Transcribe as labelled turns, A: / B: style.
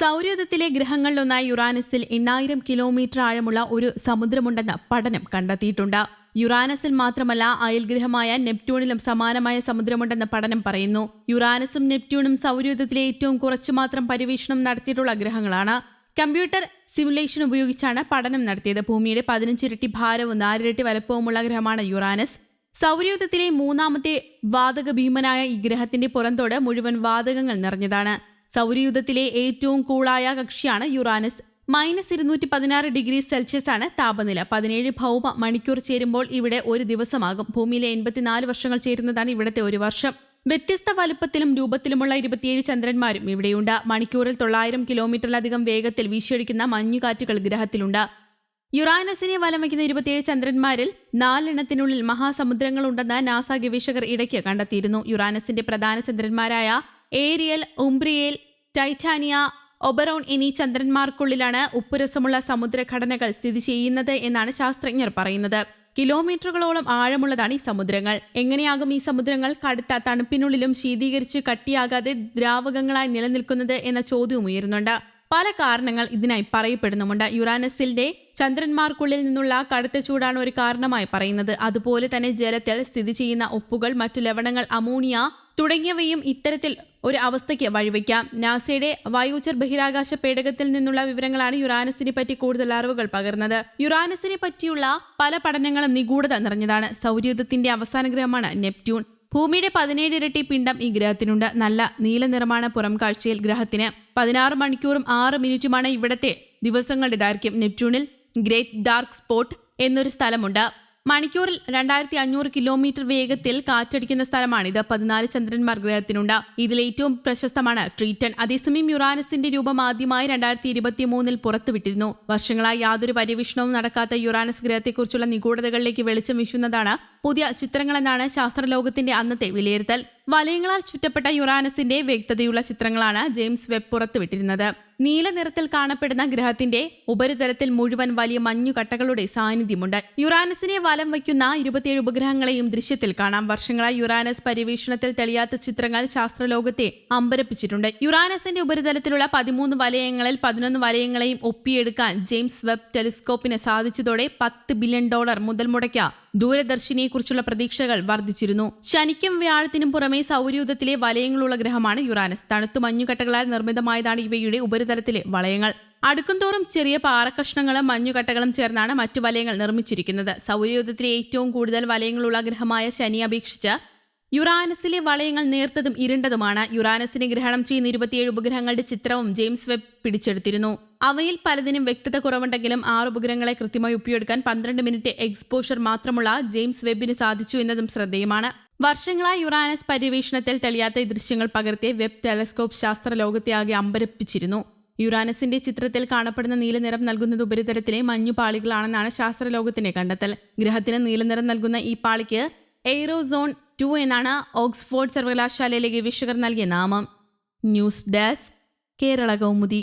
A: സൗരയൂഥത്തിലെ ഗ്രഹങ്ങളിലൊന്നായ യുറാനസിൽ എണ്ണായിരം കിലോമീറ്റർ ആഴമുള്ള ഒരു സമുദ്രമുണ്ടെന്ന് പഠനം കണ്ടെത്തിയിട്ടുണ്ട്. യുറാനസിൽ മാത്രമല്ല അയൽഗ്രഹമായ നെപ്റ്റ്യൂണിലും സമാനമായ സമുദ്രമുണ്ടെന്ന പഠനം പറയുന്നു. യുറാനസും നെപ്റ്റ്യൂണും സൗരയൂഥത്തിലെ ഏറ്റവും കുറച്ചു മാത്രം പര്യവേഷണം നടത്തിയിട്ടുള്ള ഗ്രഹങ്ങളാണ്. കമ്പ്യൂട്ടർ സിമുലേഷൻ ഉപയോഗിച്ചാണ് പഠനം നടത്തിയത്. ഭൂമിയുടെ പതിനഞ്ചിരട്ടി ഭാരവും നാലിരട്ടി വലപ്പവുമുള്ള ഗ്രഹമാണ് യുറാനസ്. സൗരയൂഥത്തിലെ മൂന്നാമത്തെ വാതക ഭീമനായ ഈ ഗ്രഹത്തിന്റെ പുറന്തോട് മുഴുവൻ വാതകങ്ങൾ നിറഞ്ഞതാണ്. സൗരയൂഥത്തിലെ ഏറ്റവും കൂളായ കക്ഷിയാണ് യുറാനസ്. മൈനസ് ഇരുന്നൂറ്റി പതിനാറ് ഡിഗ്രി സെൽഷ്യസ് ആണ് താപനില. പതിനേഴ് ഭൗമ മണിക്കൂർ ചേരുമ്പോൾ ഇവിടെ ഒരു ദിവസമാകും. ഭൂമിയിലെ എൺപത്തിനാല് വർഷങ്ങൾ ചേരുന്നതാണ് ഇവിടുത്തെ ഒരു വർഷം. വ്യത്യസ്ത വലുപ്പത്തിലും രൂപത്തിലുമുള്ള ഇരുപത്തിയേഴ് ചന്ദ്രന്മാരും ഇവിടെയുണ്ട്. മണിക്കൂറിൽ തൊള്ളായിരം കിലോമീറ്ററിലധികം വേഗത്തിൽ വീശിയടിക്കുന്ന മഞ്ഞുകാറ്റുകൾ ഗ്രഹത്തിലുണ്ട്. യുറാനസിനെ വലം വയ്ക്കുന്ന ഇരുപത്തിയേഴ് ചന്ദ്രന്മാരിൽ നാലെണ്ണത്തിനുള്ളിൽ മഹാസമുദ്രങ്ങളുണ്ടെന്ന് നാസ ഗവേഷകർ ഇടയ്ക്ക് കണ്ടെത്തിയിരുന്നു. യുറാനസിന്റെ പ്രധാന ചന്ദ്രന്മാരായ ഏരിയൽ ഉംബ്രിയേൽ ടൈറ്റാനിയ ഒബറോൺ എന്നീ ചന്ദ്രന്മാർക്കുള്ളിലാണ് ഉപ്പുരസമുള്ള സമുദ്രഘടനകൾ സ്ഥിതി ചെയ്യുന്നത് എന്നാണ് ശാസ്ത്രജ്ഞർ പറയുന്നത്. കിലോമീറ്ററുകളോളം ആഴമുള്ളതാണ് ഈ സമുദ്രങ്ങൾ. എങ്ങനെയാകും ഈ സമുദ്രങ്ങൾ കടുത്ത തണുപ്പിനുള്ളിലും ശീതീകരിച്ച് കട്ടിയാകാതെ ദ്രാവകങ്ങളായി നിലനിൽക്കുന്നത് എന്ന ചോദ്യവും ഉയരുന്നുണ്ട്. പല കാരണങ്ങൾ ഇതിനായി പറയപ്പെടുന്നുമുണ്ട്. യുറാനസിന്റെ ചന്ദ്രന്മാർക്കുള്ളിൽ നിന്നുള്ള കടുത്ത ചൂടാണ് ഒരു കാരണമായി പറയുന്നത്. അതുപോലെ തന്നെ ജലത്തിൽ സ്ഥിതി ചെയ്യുന്ന ഉപ്പുകൾ മറ്റു ലവണങ്ങൾ അമോണിയ തുടങ്ങിയവയും ഇത്തരത്തിൽ ഒരു അവസ്ഥയ്ക്ക് വഴിവെക്കാം. നാസയുടെ വായുചർ ബഹിരാകാശ പേടകത്തിൽ നിന്നുള്ള വിവരങ്ങളാണ് യുറാനസിനെ പറ്റി കൂടുതൽ അറിവുകൾ പകർന്നത്. യുറാനസിനെ പറ്റിയുള്ള പല പഠനങ്ങളും നിഗൂഢത നിറഞ്ഞതാണ്. സൗരയൂഥത്തിന്റെ അവസാന ഗ്രഹമാണ് നെപ്റ്റ്യൂൺ. ഭൂമിയുടെ പതിനേഴ് ഇരട്ടി പിണ്ഡം ഈ ഗ്രഹത്തിനുണ്ട്. നല്ല നീല നിറമാണ് പുറം കാഴ്ചയിൽ ഗ്രഹത്തിന്. പതിനാറ് മണിക്കൂറും ആറ് മിനിറ്റുമാണ് ഇവിടത്തെ ദിവസങ്ങളുടെ ദൈർഘ്യം. നെപ്റ്റ്യൂണിൽ ഗ്രേറ്റ് ഡാർക്ക് സ്പോട്ട് എന്നൊരു സ്ഥലമുണ്ട്. മണിക്കൂറിൽ രണ്ടായിരത്തി അഞ്ഞൂറ് കിലോമീറ്റർ വേഗത്തിൽ കാറ്റടിക്കുന്ന സ്ഥലമാണിത് പതിനാല് ചന്ദ്രന്മാർ ഗ്രഹത്തിനുണ്ട്. ഇതിൽ ഏറ്റവും പ്രശസ്തമാണ് ട്രീറ്റൺ. അതേസമയം യുറാനസിന്റെ രൂപം ആദ്യമായി രണ്ടായിരത്തി ഇരുപത്തി മൂന്നിൽ പുറത്തുവിട്ടിരുന്നു. വർഷങ്ങളായി യാതൊരു പര്യവേഷണവും നടക്കാത്ത യുറാനസ് ഗ്രഹത്തെക്കുറിച്ചുള്ള നിഗൂഢതകളിലേക്ക് വെളിച്ചം വീശുന്നതാണ് പുതിയ ചിത്രങ്ങളെന്നാണ് ശാസ്ത്രലോകത്തിന്റെ അന്നത്തെ വിലയിരുത്തൽ. വലയങ്ങളാൽ ചുറ്റപ്പെട്ട യുറാനസിന്റെ വ്യക്തതയുള്ള ചിത്രങ്ങളാണ് ജെയിംസ് വെബ് പുറത്തുവിട്ടിരുന്നത്. നീല നിറത്തിൽ കാണപ്പെടുന്ന ഗ്രഹത്തിന്റെ ഉപരിതലത്തിൽ മുഴുവൻ വലിയ മഞ്ഞുകട്ടകളുടെ സാന്നിധ്യമുണ്ട്. യുറാനസിനെ വലം വയ്ക്കുന്ന ഇരുപത്തിയേഴ് ഉപഗ്രഹങ്ങളെയും ദൃശ്യത്തിൽ കാണാം. വർഷങ്ങളായി യുറാനസ് പര്യവേഷണത്തിൽ തെളിയാത്ത ചിത്രങ്ങൾ ശാസ്ത്രലോകത്തെ അമ്പരപ്പിച്ചിട്ടുണ്ട്. യുറാനസിന്റെ ഉപരിതലത്തിലുള്ള പതിമൂന്ന് വലയങ്ങളിൽ പതിനൊന്ന് വലയങ്ങളെയും ഒപ്പിയെടുക്കാൻ ജെയിംസ് വെബ് ടെലിസ്കോപ്പിന് സാധിച്ചതോടെ പത്ത് ബില്യൺ ഡോളർ മുതൽ മുടക്കിയ ദൂരദർശിനിയെക്കുറിച്ചുള്ള പ്രതീക്ഷകൾ വർദ്ധിച്ചിരുന്നു. ശനിക്കും വ്യാഴത്തിനും പുറമെ സൗരയൂഥത്തിലെ വലയങ്ങളുള്ള ഗ്രഹമാണ് യുറാനസ്. തണുത്തു മഞ്ഞുകട്ടകളാൽ നിർമ്മിതമായതാണ് ഇവയുടെ ഉപരിതലത്തിലെ വളയങ്ങൾ അടുക്കുംതോറും ചെറിയ പാറക്കഷ്ണങ്ങളും മഞ്ഞുകട്ടകളും ചേർന്നാണ് മറ്റു വലയങ്ങൾ നിർമ്മിച്ചിരിക്കുന്നത്. സൗരയൂഥത്തിലെ ഏറ്റവും കൂടുതൽ വലയങ്ങളുള്ള ഗ്രഹമായ ശനി അപേക്ഷിച്ച് യുറാനസിലെ വളയങ്ങൾ നേർത്തതും ഇരുണ്ടതുമാണ്. യുറാനസിനെ ഗ്രഹണം ചെയ്യുന്ന ഇരുപത്തിയേഴ് ഉപഗ്രഹങ്ങളുടെ ചിത്രവും ജെയിംസ് വെബ് പിടിച്ചെടുത്തിരുന്നു. അവയിൽ പലതിനും വ്യക്തത കുറവുണ്ടെങ്കിലും ആറ് ഉപഗ്രഹങ്ങളെ കൃത്യമായി ഒപ്പിയെടുക്കാൻ പന്ത്രണ്ട് മിനിറ്റ് എക്സ്പോഷർ മാത്രമുള്ള ജെയിംസ് വെബിന് സാധിച്ചു എന്നതും ശ്രദ്ധേയമാണ്. വർഷങ്ങളായി യുറാനസ് പര്യവേഷണത്തിൽ തെളിയാത്ത ദൃശ്യങ്ങൾ പകർത്തിയ വെബ് ടെലസ്കോപ്പ് ശാസ്ത്ര ലോകത്തെ ആകെ അമ്പരപ്പിച്ചിരുന്നു. യുറാനസിന്റെ ചിത്രത്തിൽ കാണപ്പെടുന്ന നീലനിറം നൽകുന്നത് ഉപരിതലത്തിലെ മഞ്ഞുപാളികളാണെന്നാണ് ശാസ്ത്രലോകത്തിന്റെ കണ്ടെത്തൽ. ഗ്രഹത്തിന് നീലനിറം നൽകുന്ന ഈ പാളിക്ക് എയ്റോസോൺ ടു എന്നാണ് ഓക്സ്ഫോർഡ് സർവകലാശാലയിലെ ഗവേഷകർ നൽകിയ നാമം. News desk Kerala Kaumudi.